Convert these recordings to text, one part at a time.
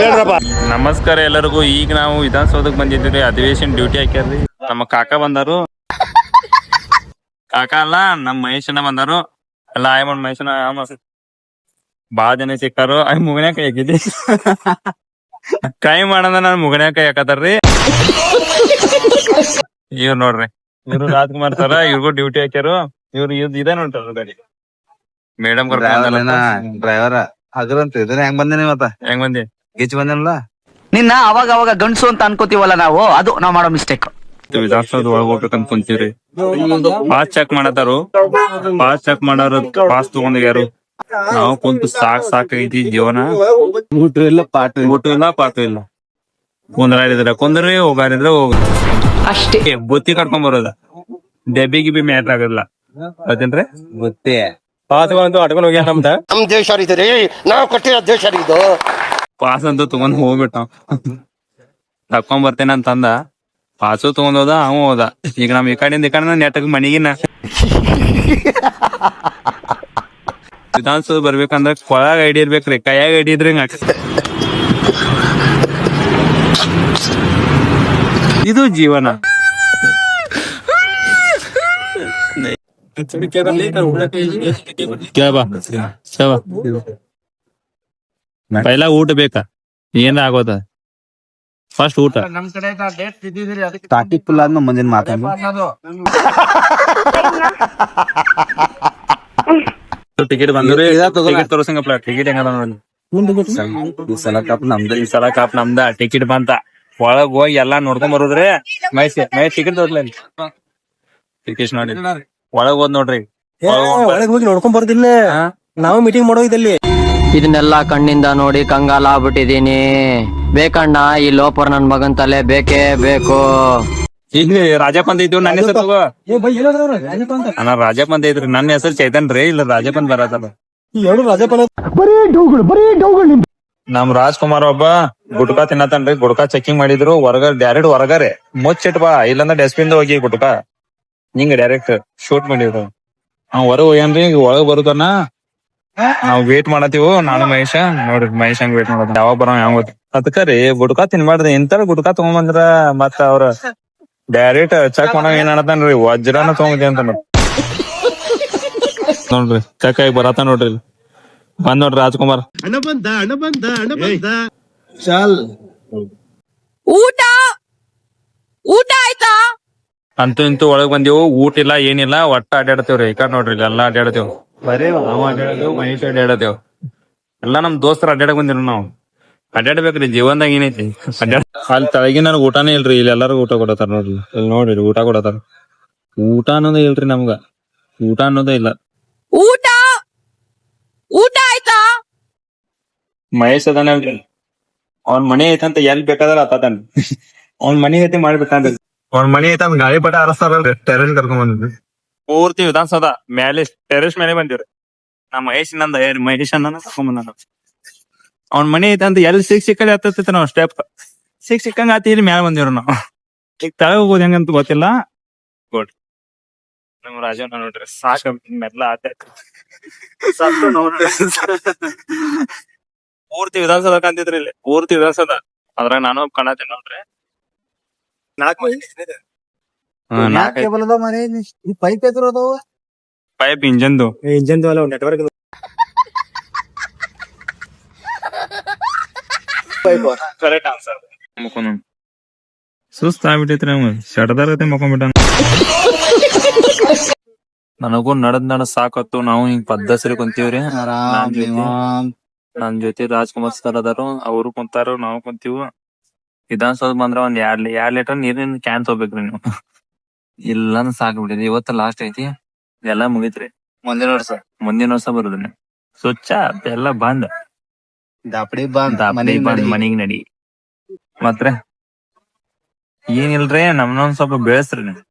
ಹೇಳ್ರಪ್ಪ. ನಮಸ್ಕಾರ ಎಲ್ಲರಿಗೂ. ಈಗ ನಾವು ವಿಧಾನಸೌಧಕ್ಕೆ ಬಂದಿದ್ದೀವಿ. ಅಧಿವೇಶನ ಡ್ಯೂಟಿ ಹಾಕ್ಯಾರ್ರಿ. ನಮ್ಮ ಕಾಕ ಬಂದಾರು. ಕಾಕ ಅಲ್ಲ ನಮ್ಮ ಮಹೇಶನ ಬಂದಾರು. ಅಲ್ಲ ಆಯಮನ್ ಮಹೇಶನ ಬಾಳ ಜನ ಸಿಕ್ಕಾರು. ಅಯ್ ಮುಗನ್ಯಾಕ ಕೈ ಹಾಕಿದ್ದಿ. ಕೈ ಮಾಡಂದ ನಾನು ಮುಗನ್ಯಾಕ ಕೈ ಹಾಕತಾರ್ರಿ ಇವ್ರು ನೋಡ್ರಿ. ಇವ್ರು ರಾಜ್ಕುಮಾರ್ ಸರ ಇವ್ರಿಗೂ ಡ್ಯೂಟಿ ಹಾಕ್ಯಾರು. ಇವ್ರು ಇದ್ ಇದೇ ನೋಡ್ತಾರ ಗಾಡಿ. ಮೇಡಮ್ ಡ್ರೈವರ್ ಹಗರಂತ ಇದ್ರೆ. ಹೆಂಗ್ ಬಂದೇನಿ ಮತ್ತ? ಹೆಂಗ್ ಬಂದಿ? ಗಿಚ್ ಬಂದನಲ್ಲ? ನಿನ್ನ ಅವಾಗ ಅವಾಗ ಗಂಡಸು ಅಂತ ಅನ್ಕೋತೀವಲ್ಲ ನಾವು? ಅದು ನಾವ್ ಮಾಡೋ ಮಿಸ್ಟೇಕ್ ಒಳಗ್ ಹೋಗ್ಬೇಕಂತ ಕುಂತೀವ್ರಿ ಪಾಸ್ ಚೆಕ್ ಮಾಡತಾರು ಪಾಸ್ ಚೆಕ್ ಮಾಡೋರು ಪಾಸ್ ತಗೊಂಡ್ಯಾರು ನಾವು ಕುಂತು ಸಾಕ್ ಸಾಕೈತಿ ಜೀವನ. ಊಟ ಇಲ್ಲ ಪಾಠ ಊಟ ಇಲ್ಲ ಪಾಠ ಇಲ್ಲ. ಕುಂದ್ರಾಡಿದ್ರ ಕುಂದ್ರಿ ಹೋಗಾರಿದ್ರ ಹೋಗ. ಅಷ್ಟೇ. ಬುತ್ತಿ ಕಟ್ಕೊಂಡ್ ಬರೋದ? ಡೆಬ್ಬಿ ಗಿಬಿ ಮ್ಯಾಟ್ ಆಗಲ್ಲ ಅದೇನ್ರಿ? ಬುತ್ತಿ. ಪಾಸ್ ಬಂತು ಅಟ್ಕೊಂಡ್ ಹೋಗ್ಯಾರ ನಮ್ದ? ನಮ್ ದೇಶ ನಾವ್ ರೀ ನಾವು ಕಟ್ಟಿರೋ ದೇಶ ಇದು ಪಾಸ್ ಅಂತ ತಗೊಂಡ್ ಹೋಗ್ಬಿಟ್ಟ. ತಕೊಂಡ್ ಬರ್ತೇನೆ ಅಂತಂದ. ಪಾಸು ತಗೊಂಡ್ ಹೋದ ಅವ ಹೋದ. ಈಗ ನಮ್ ಈ ಕಡೆಯಿಂದ ಈ ಕಡೆ ನೆಟ್ಗ ಮನಿಗಿನ ವಿಧಾನಸೌಧ ಬರ್ಬೇಕಂದ್ರ ಕೊಳಗ ಐಡಿ ಇರ್ಬೇಕ್ರಿ ಕೈಯಾಗ ಐಡಿ ಇದ್ರಿ ಇದು ಜೀವನ. ಕ್ಯಾಬಾ ಪೈಲ ಊಟ ಬೇಕಾ? ಏನ್ ಆಗೋದ? ಫಸ್ಟ್ ಊಟ. ಟಾಟಿಕ್ ಫುಲ್ ಆದ್ಮೇಲೆ ಮುಂದಿನ ಮಾತಾಡ ಟಿಕೆಟ್ ಬಂದ್ರಿ. ಟಿಕೆಟ್ ತೋರ್ಸಂಗಪ್ಪ ಟಿಕೆಟ್ ಹೆಂಗದ ನೋಡಿ ಈ ಸಲ ಕಪ್ ನಮ್ದು. ಈ ಸಲ ಕಾಪ್ ನಮ್ದ. ಟಿಕೆಟ್ ಬಂತ. ಒಳಗ್ ಹೋಗಿ ಎಲ್ಲಾ ನೋಡ್ಕೊಂಡ್ ಬರೋದ್ರಿ ಮೈಸ್ ಮೈ ಟಿಕೆಟ್ ತೋರ್ಲ ಟಿಕೆಟ್ ನೋಡಿ. ಒಳಗ್ ಹೋದ್ ನೋಡ್ರಿ. ಒಳಗ್ ಹೋಗಿ ನೋಡ್ಕೊಂಡ್ ಬರ್ದಿಲ್ಲ. ನಾವು ಮೀಟಿಂಗ್ ಮಾಡೋ ಇದಲ್ಲಿ. ಇದನ್ನೆಲ್ಲ ಕಣ್ಣಿಂದ ನೋಡಿ ಕಂಗಾಲ ಆಗ್ಬಿಟ್ಟಿದೀನಿ ಬೇಕಣ್ಣ ಈ ಲೋಪರ್ ನನ್ ಮಗನ್ ತಲೆ ಬೇಕೇ ಬೇಕು. ಈಗ ರಾಜಪ್ಪ ಅಂತ ಇದ್ವು ನನ್ನ ಹೆಸರು ತಗೋ. ಅಣ್ಣ ರಾಜಪ್ಪ ಅಂತ ಐತ್ರಿ ನನ್ನ ಹೆಸರು ಚೈತನ್ ರೀ ಇಲ್ಲ ರಾಜಪ್ಪ ಅಂತ ಬರತ್ತಲ್ಲ ನಮ್ ರಾಜ್ ಕುಮಾರ್ ನಮ್ ರಾಜ್ಕುಮಾರ್ ಒಬ್ಬ ಗುಟ್ಕಾ ತಿನ್ನತನ್ರಿ ಗುಟ್ಕಾ ಚೆಕಿಂಗ್ ಮಾಡಿದ್ರು. ಹೊರಗ ಡೈರೆಕ್ಟ್ ಹೊರಗರೆ. ಮುಚ್ಚಿಟ್ ಬಾ ಇಲ್ಲಂದ್ರೆ ಡಸ್ಟ್ಬಿನ್ ಹೋಗಿ ಗುಟ್ಕಾ. ಹಿಂಗ ಡೈರೆಕ್ಟ್ ಶೂಟ್ ಮಾಡಿದ್ರು. ನಾವ್ ಹೊರಗ್ ಹೋಗ್ಯಾನ್ರಿ ಈಗ ಒಳಗ್ ಬರುದನ್ನ ನಾವ್ ವೇಟ್ ಮಾಡತ್ತೀವು? ನಾನು ಮಹೇಶ. ನೋಡ್ರಿ ಮಹೇಶ್ ಹಂಗ್ ವೇಟ್ ಮಾಡೋದು? ಯಾವಾಗ ಬರೋ ಯಾವ ಅದಕ್ಕ ರೀ ಗುಟ್ಕಾ ತಿನ್ಬಾರ್ದು. ಗುಡ್ಕಾ ತಗೊಂಡ್ ತಗೊಂಬಂದ್ರ ಮತ್ತ ಅವ್ರ ಡೈರೆಕ್ಟ್ ಚೆಕ್ ಮಾಡೋ ಏನ್ ಅನ್ನತಾನ್ರಿ ವಜ್ರಾನ ತಗೊಂಡಿ ಅಂತ ನೋಡ್ರಿ. ಚೆಕ್ ಆಗಿ ಬರತ್ತ ನೋಡ್ರಿ ಇಲ್ಲಿ. ಬಂದ್ ನೋಡ್ರಿ ರಾಜ್ಕುಮಾರ್. ಊಟ ಊಟ ಆಯ್ತಾ? ಅಂತೂ ಇಂತೂ ಒಳಗ್ ಬಂದೇವು ಊಟ ಇಲ್ಲ ಏನಿಲ್ಲ ಒಟ್ಟ ಅಡ್ಯಾಡ್ತೇವ್ರಿ ಈ ಕಡೆ ನೋಡ್ರಿ ಇಲ್ಲಿ ಎಲ್ಲಾ ಬರೇ ನಾವ್ ಅಡ್ಯಾಡತೇವ್ ಮಹೇಶ್ ಅಡ್ಯಾಡತೇವ್. ಎಲ್ಲಾ ನಮ್ ದೋಸ್ತರ ಅಡ್ಡಾಡಕ್ ಬಂದಿರ ನಾವು. ಅಡ್ಯಾಡ್ಬೇಕ್ರಿ ಜೀವನದಾಗ ಏನೈತಿ. ಅಡ್ಯಾಡ ಅಲ್ಲಿ ತಳಗಿನ ನನಗ್ ಊಟನೇ ಇಲ್ರಿ ಇಲ್ಲಿ ಎಲ್ಲಾರು ಊಟ ಕೊಡತಾರ ನೋಡ್ರಿ. ಇಲ್ಲಿ ನೋಡ್ರಿ ಊಟ ಕೊಡತಾರ. ಊಟ ಅನ್ನೋದೇ ಇಲ್ರಿ ನಮ್ಗ. ಊಟ ಅನ್ನೋದೇ ಇಲ್ಲ. ಊಟ? ಊಟ ಆಯ್ತಾ? ಮಹೇಶ್ ಅದಾನ ಅವ್ನ ಮನೆ ಐತಂತ ಎಲ್ ಬೇಕಾದ್ರ ಆತಾನ ಅವ್ನ ಮನೆ ಐತಿ ಮಾಡ್ಬೇಕಂತ. ಅವ್ನ ಮನೆ ಒಂದ್ ಗಾಳಿ ಪಟ ಅರಸ್ತಾರಲ್ರಿ ಟೆರೆಸ್ ಕರ್ಕೊಂಡ್ ಬಂದ್ರಿ ಪೂರ್ತಿ ವಿಧಾನಸೌಧ ಮೇಲೆ ಟೆರೆಸ್ ಮೇಲೆ ಬಂದಿವ್ರಿ. ನಮ್ಮ ಮಹೇಶ್ ನಂದ ಮಹೇಶ್ ಅನ್ನ ಕರ್ಕೊಂಡ್ ಬಂದ ಅವ್ನ ಮನೆ ಐತಂತ ಎಲ್ಲಿ ಸಿಕ್ ಸಿಕ್ಕಲ್ಲಿ ಹತ್ತೈತಿ ನಾವ್ ಸ್ಟೆಪ್ ಸಿಕ್ ಸಿಕ್ಕಂಗ ಆತಿ ಇಲ್ಲಿ ಮ್ಯಾಲ ಬಂದಿವ್ರಿ ನಾವು. ಈಗ ತಳ ಹೋಗೋದು ಹೆಂಗಂತ ಗೊತ್ತಿಲ್ಲ. ಗುಡ್ ನಮ್ಮ ರಾಜಣ್ಣ ನೋಡ್ರಿ, ಸಾಕ ಮೆಲ್ಲ ಆತ. ಪೂರ್ತಿ ವಿಧಾನಸೌಧ ಕಾಂತಿದ್ರಿ ಇಲ್ಲಿ, ಪೂರ್ತಿ ವಿಧಾನಸೌಧ. ಅದ್ರಾಗ ನಾನು ಕಾಣತೀನಿ ನೋಡ್ರಿ. ಈ ಪೈಪ್ ಎದುರು ಅದಾವ ಪೈಪ್ ಇಂಜನ್ದು ಇಂಜನ್ ಅಲ್ಲ ನೆಟ್ವರ್ಕ್ ಕರೆಕ್ಟ್ ಆನ್ಸರ್ ಮುಕೊಂಡ್ ಸುಸ್ತ ಆಗ್ಬಿಟ್ಟೈತ್ರಿ ನಮ್ಗೆ ಶಟದಾರತೆ ಮಕೊಂಡ್ಬಿಟ್ಟ ನನಗೂ ನಡದ್ ನಡ ಸಾಕತ್ತು ನಾವು ಹಿಂಗ್ ಪದ್ದಸರಿ ಕುಂತೀವ್ರಿ ನಾನ್ ಜೊತೆ- ನನ್ ಜೊತೆ ರಾಜ್ಕುಮಾರ್ ಸರ್ ಅದಾರು ಅವರು ಕುಂತಾರು ನಾವು ಕುಂತೀವಿ ವಿಧಾನಸೌಧ ಬಂದ್ರ ಒಂದ್ ಎರಡ್ ಎರಡ್ ಲೀಟರ್ ನೀರಿನ ಕ್ಯಾನ್ ತಗೋಬೇಕ್ರಿ ನೀವು. ಇಲ್ಲ ಸಾಕ್ಬಿಟ್ಟಿದ್ರಿ ಇವತ್ತ ಲಾಸ್ಟ್ ಐತಿ. ಎಲ್ಲಾ ಮುಗಿತ್ರಿ. ಮುಂದಿನ ವರ್ಷ. ಮುಂದಿನ ವರ್ಷ ಬರುದ್ರಿ ಸ್ವಚ್ಛ ಎಲ್ಲ ಬಂದ್. ದಾಪಡಿ ಬಂದ್ ದಾಪಡಿ ಮನೆಗ್ ಬಂದ್ ನಡಿ. ಮನಿಗ್ ನಡಿ. ಮತ್ರೆ? ಏನಿಲ್ರಿ ನಮ್ನೊಂದ್ ಸ್ವಲ್ಪ ಬೆಳೆಸ್ರಿ ನೀವು.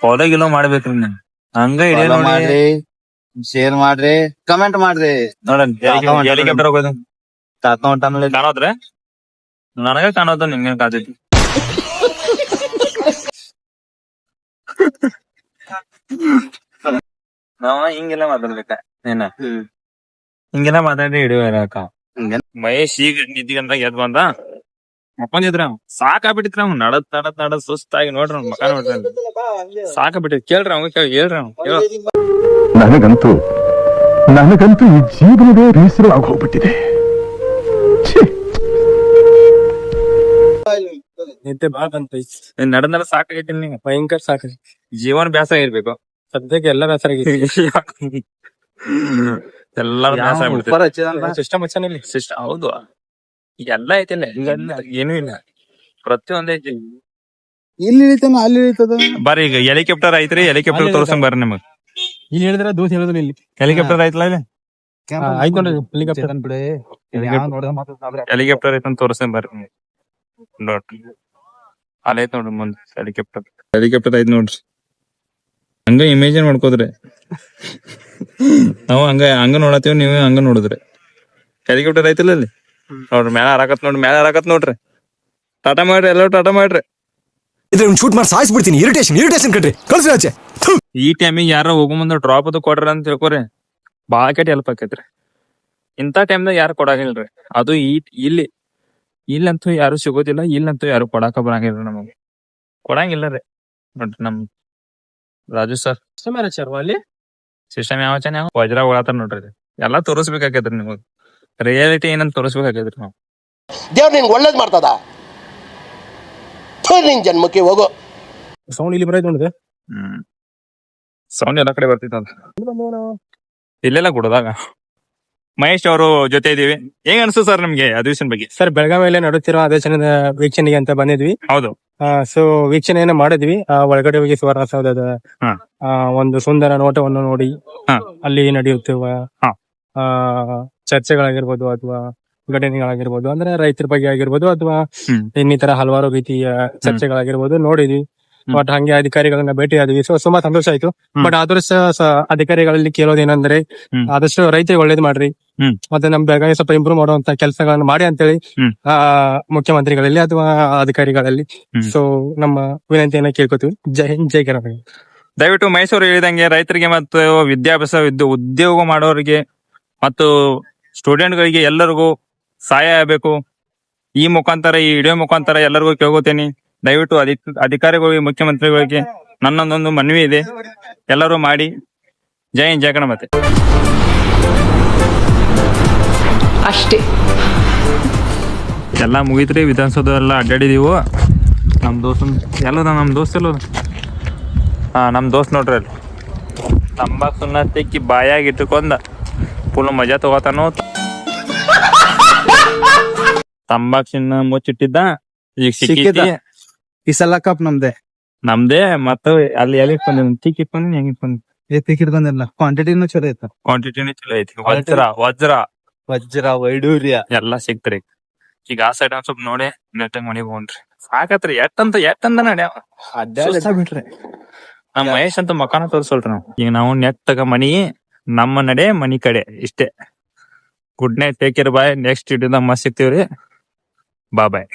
ಫಾಲೋ ಗಿಲೋ ಮಾಡ್ಬೇಕ್ರಿ ನೀವು. ಹಂಗ ಇಡೀ ಮಾಡ್ರಿ ಶೇರ್ ಮಾಡ್ರಿ ಕಮೆಂಟ್ ಮಾಡ್ರಿ. ನೋಡ್ರಿ ಹೆಲಿಕಾಪ್ಟರ್ ಹೋಗೋದು ತಾತ ನನಗ ಕಾಣೋದು ನಿಮ್ಗೆ ಕಾತೈತಿ ನಾವ ಹಿಂಗೆಲ್ಲ ಮಾತಾಡ್ಬೇಕ? ಏನ? ಹಿಂಗೆಲ್ಲ ಮಾತಾಡಿ ಹಿಡಿಯೋಕ ಮಹೇಶ್ ಈಗ ನಿದ್ದಿಗಂತ ಎದ್ ಬಂದ? ಮಕ್ಕೊಂದಿದ್ರ ಸಾಕಾಗ್ಬಿಟ್ಟಿತ್ರ ಅವ್ನು. ನಡದ್ ನಡದ್ ನಡದ್ ಸುಸ್ತಾಗಿ ನೋಡ್ರಿ ಅವ್ನ್ ಮಕ ನೋಡ್ರಿ ಸಾಕಾಗ್ಬಿಟ್ಟಿದ್. ಕೇಳ್ರಿ ಅವ್ನು ಕೇಳಿ ಹೇಳ್ರಿ ಅವ್ನು ಹೇಳು. ನನಗಂತೂ ನನಗಂತೂ ಈ ಜೀವನವೇ ಬೇಸರವಾಗಿ ಹೋಗ್ಬಿಟ್ಟಿದೆ. ನಿದ್ದೆ ಬಾಳ ಬಂತ ನಡ ನಡದ್ ನಡದ್ ಸಾಕಾಗೈತಿ ನಿಂಗೆ ಭಯಂಕರ ಸಾಕ್ರಿ ಜೀವನ ಬ್ಯಾಸ ಇರ್ಬೇಕು ಸದ್ಯಕ್ಕೆ ಎಲ್ಲ ಬೇಸರ ಎಲ್ಲಾರು ಬ್ಯಾಸ ಆಗ್ಬಿಡ್ತೈತಿ ಸಿಸ್ಟಮ್ ಹಚ್ಚಾನ ಇಲ್ಲಿ. ಸಿಸ್ಟಮ್ ಹೌದು. ಎಲ್ಲ ಐತಿಲ್ಲ ಇಲ್ಲ. ಏನೂ ಇಲ್ಲ. ಪ್ರತಿಯೊಂದೇ ಇಲ್ಲಿ ಇಳಿತಾನ ಅಲ್ಲಿ ಇಳಿತದ? ಬರ್ರಿ ಈಗ ಹೆಲಿಕಾಪ್ಟರ್ ಐತ್ರಿ ಹೆಲಿಕಾಪ್ಟರ್ ತೋರ್ಸಂಗ್ ಬರ್ರಿ ನಿಮಗ್. ಇಲ್ಲಿ ಹೇಳಿದ್ರ ದೋಸ್ ಹೇಳುದಿಲ್ಲ ಇಲ್ಲಿ. ಹೆಲಿಕಾಪ್ಟರ್ ಐತಲ್ಲ ಇಲ್ಲಿ? ಹಾ, ಆಯ್ತು ನೋಡ್ರಿ ಹೆಲಿಕಾಪ್ಟರ್ ಹೆಲಿಕಾಪ್ಟರ್ ಐತಂತ ತೋರ್ಸಂಗ್ ಬರ್ರಿ ನಿಮ್ಗ್. ನೋಡ್ರಿ ಅಲ್ಲಿ ಐತ್ ನೋಡ್ರಿ ಮುಂದ್ ಹೆಲಿಕಾಪ್ಟರ್ ಹೆಲಿಕಾಪ್ಟರ್ ಐತ್ ನೋಡ್ರಿ. ಹಂಗ ಇಮೇಜಿನ್ ಮಾಡ್ಕೋದ್ರಿ. ನಾವು ಹಂಗ ಹಂಗ ನೋಡತ್ತೀವಿ ನೀವು ಹಂಗ ನೋಡಿದ್ರಿ. ಹೆಲಿಕಾಪ್ಟರ್ ಐತಿಲ್ಲ ಅಲ್ಲಿ? ನೋಡ್ರಿ ಮ್ಯಾಲ ಹರಾಕತ್ ನೋಡ್ರಿ ಮ್ಯಾಲ ಹರಾಕತ್ ನೋಡ್ರಿ. ಟಾಟಾ ಮಾಡ್ರಿ ಎಲ್ಲರೂ ಟಾಟಾ ಮಾಡ್ರಿ. ಇದ್ರೆ ಶೂಟ್ ಮಾಡಿ ಸಾಯಿಸ್ಬಿಡ್ತೀನಿ. ಇರಿಟೇಷನ್ ಇರಿಟೇಷನ್ ಕಟ್ರಿ ಕಳ್ಸಿ ಆಚೆ. ಈ ಟೈಮಿಗೆ ಯಾರ ಹೋಗೋ ಮುಂದೆ ಡ್ರಾಪ್ ಅದು ಕೊಡ್ರಿ ಅಂತ ತಿಳ್ಕೊರಿ. ಬಾಳ ಕೆಟ್ಟ ಹೆಲ್ಪ್ ಆಕೈತ್ರಿ. ಇಂಥ ಟೈಮ್ದಾಗ ಯಾರು ಕೊಡಾಗಿಲ್ರಿ. ಅದು ಈ ಇಲ್ಲಿ ಇಲ್ಲಂತೂ ಯಾರು ಸಿಗೋದಿಲ್ಲ ಇಲ್ಲಂತೂ ಯಾರು ಕೊಡಾಕ ಬರಂಗಿಲ್ಲ ನಮಗೆ. ಕೊಡಂಗಿಲ್ಲ ರೀ ನೋಡ್ರಿ ನಮ್ ರಾಜು ಸರ್. ಹಚ್ಚಾರ ಅಲ್ಲಿ? ಸಿಸ್ಟಮ್ ಯಾವ ಚೆನ್ನಾಗ ವಜ್ರ ಒಳತಾರ ನೋಡ್ರಿ. ಎಲ್ಲಾ ತೋರಿಸ್ಬೇಕಾಕೈತ್ರಿ ನಿಮಗ್. ರಿಯಾಲಿಟಿ ಏನಂತ ತೋರಿಸ್ಬೇಕಾಗ್ಯದ್ರಿ ನಾವು. ದೇವ್ರು ನಿನ್ಗೆ ಒಳ್ಳೇದ್ ಮಾಡ್ತದ? ಥು, ನಿನ್ ಜನ್ಮಕ್ಕೆ ಹೋಗೋ. ಸೌಂಡ್ ಇಲ್ಲಿ ಬರೈತ ನೋಡಿದೆ ಹ್ಮ್. ಸೌಂಡ್ ಎಲ್ಲಾ ಕಡೆ ಬರ್ತಿತ್ತ ಇಲ್ಲೆಲ್ಲ ಗುಡದಾಗ. ಮಹೇಶ್ ಅವರು ಜೊತೆ ಇದೀವಿ ಹೇಗ್ ಅನ್ಸು ಸರ್ ನಿಮ್ಗೆ ಅಧಿವೇಶನ ಬಗ್ಗೆ ಸರ್ ಬೆಳಗಾವಿಯಲ್ಲೇ ನಡೆಯುತ್ತಿರುವ ಅಧಿವೇಶನದ ವೀಕ್ಷಣೆಗೆ ಅಂತ ಬಂದಿದ್ವಿ ಹೌದು ಸೊ ವೀಕ್ಷಣೆಯನ್ನ ಮಾಡಿದ್ವಿ ಆ, ಒಳಗಡೆ ಹೋಗಿ ಸುವರ್ಣಸೌಧದ ಹಾ. ಆ, ಒಂದು ಸುಂದರ ನೋಟವನ್ನು ನೋಡಿ ಹಾ. ಅಲ್ಲಿ ನಡೆಯುತ್ತಿರುವ ಹಾ. ಆ, ಚರ್ಚೆಗಳಾಗಿರ್ಬೋದು ಅಥವಾ ಘಟನೆಗಳಾಗಿರ್ಬೋದು ಅಂದ್ರೆ ರೈತರ ಬಗ್ಗೆ ಆಗಿರ್ಬೋದು ಅಥವಾ ಹ್ಮ್. ಇನ್ನಿತರ ಹಲವಾರು ರೀತಿಯ ಚರ್ಚೆಗಳಾಗಿರ್ಬೋದು ನೋಡಿದ್ವಿ. ಬಟ್ ಹಂಗೆ ಅಧಿಕಾರಿಗಳನ್ನ ಭೇಟಿ ಆದ್ವಿ. ಸೊ ತುಂಬಾ ಸಂತೋಷ ಆಯ್ತು. ಬಟ್ ಆದ್ರೂ ಸಹ ಅಧಿಕಾರಿಗಳಲ್ಲಿ ಕೇಳೋದೇನಂದ್ರೆ. ಆದಷ್ಟು ರೈತರಿಗೆ ಒಳ್ಳೇದ್ ಮಾಡ್ರಿ. ಮತ್ತೆ ನಮ್ ಬೆಳಗಾವಿ ಸ್ವಲ್ಪ ಇಂಪ್ರೂವ್ ಮಾಡುವಂತ ಕೆಲಸಗಳನ್ನ ಮಾಡಿ ಅಂತೇಳಿ. ಆ ಮುಖ್ಯಮಂತ್ರಿಗಳಲ್ಲಿ ಅಥವಾ ಅಧಿಕಾರಿಗಳಲ್ಲಿ. ಸೊ ನಮ್ಮ ವಿನಂತಿಯನ್ನ ಕೇಳ್ಕೊತೀವಿ. ಜೈ ಹಿಂದ್ ಜೈ ಕರ್ನಾಟಕ. ದಯವಿಟ್ಟು ಮೈಸೂರು ಹೇಳಿದಂಗೆ ರೈತರಿಗೆ ಮತ್ತು ವಿದ್ಯಾಭ್ಯಾಸ ವಿದ್ಯು ಉದ್ಯೋಗ ಮಾಡೋರಿಗೆ ಮತ್ತು ಸ್ಟೂಡೆಂಟ್ ಗಳಿಗೆ ಎಲ್ಲರಿಗೂ ಸಹಾಯ ಆಗಬೇಕು. ಈ ಮುಖಾಂತರ ಈ ವಿಡಿಯೋ ಮುಖಾಂತರ ಎಲ್ಲರಿಗೂ ಕೇಳ್ಕೊತೇನೆ. ದಯವಿಟ್ಟು ಅಧಿ ಅಧಿಕಾರಿಗಳಿಗೆ ಮುಖ್ಯಮಂತ್ರಿಗಳಿಗೆ ನನ್ನೊಂದೊಂದು ಮನವಿ ಇದೆ. ಎಲ್ಲರೂ ಮಾಡಿ. ಜೈ ಹಿಂದ್ ಜಯ ಗಣಮತೆ ಅಷ್ಟೇ. ಎಲ್ಲ ಮುಗಿತ್ರಿ ವಿಧಾನಸೌಧ ಎಲ್ಲ ಅಡ್ಡಾಡಿದೀವು. ನಮ್ಮ ದೋಸ್ತ ಎಲ್ಲದ ನಮ್ಮ ದೋಸ್ತ ಎಲ್ಲದ? ಹಾಂ ನಮ್ಮ ದೋಸ್ತ್ ನೋಡ್ರಿ ಅಲ್ಲಿ. ತಂಬಾಕ್ ಸುಣ್ಣ ತಿಕ್ಕಿ ಬಾಯಾಗಿ ಇಟ್ಟುಕೊಂಡ. ಫುಲ್ ಮಜಾ ತಗೋತಾನೋ ತಂಬಾಕ್ ಸುಣ್ಣ ಮುಚ್ಚಿಟ್ಟಿದ್ದ. ಈಗ ಸಿಕ್ಕಿದ ಈ ಸಲ ಕಪ್ ನಮ್ದೆ. ನಮ್ದೇ ಮತ್ತ ಅಲ್ಲಿ ಎಲ್ಲಿ ಇಟ್ಕೊಂಡಿನಿ ತಿಕ್ ಇಟ್ಕೊಂಡಿನಿ ಹೆಂಗ್ ಇಟ್ಕೊಂಡಿ ಬಂದಿಲ್ಲ ಕ್ವಾಂಟಿಟಿನೂ ಚಲೋ ಐತ ಕ್ವಾಂಟಿಟಿನೇ ಚಲೋ ಐತಿ. ವಜ್ರ ವಜ್ರ. ವಜ್ರ ವೈಡೂರ್ಯ. ಎಲ್ಲಾ ಸಿಕ್ತ್ರಿ. ಈಗ ಆ ಸೈಡ್ ಒಂದ್ ಸ್ವಲ್ಪ ನೋಡಿ ನೆಟ್ಟಂಗ್ ಮನಿಗ್ ಹೋಗ್ರಿ. ಸಾಕತ್ರಿ ಎಟ್ಟಂತ ಎಟ್ಟಂದ ನಡ್ಯಾವ ಬಿಟ್ರಿ ನಮ್ ಮಹೇಶ್ ಅಂತ ಮಕಾನ ತೋರ್ಸಲ್ರಿ ನಾವು. ಈಗ ನಾವು ನೆಟ್ ನೆಟ್ಟಗ ಮನಿ ನಮ್ಮ ನಡೆ ಮನಿ ಕಡೆ ಇಷ್ಟೇ. Good night take care bye next ಇಡೀ ನಮ್ಮ ಸಿಗ್ತೀವ್ರಿ. ಬಾ ಬಾಯ್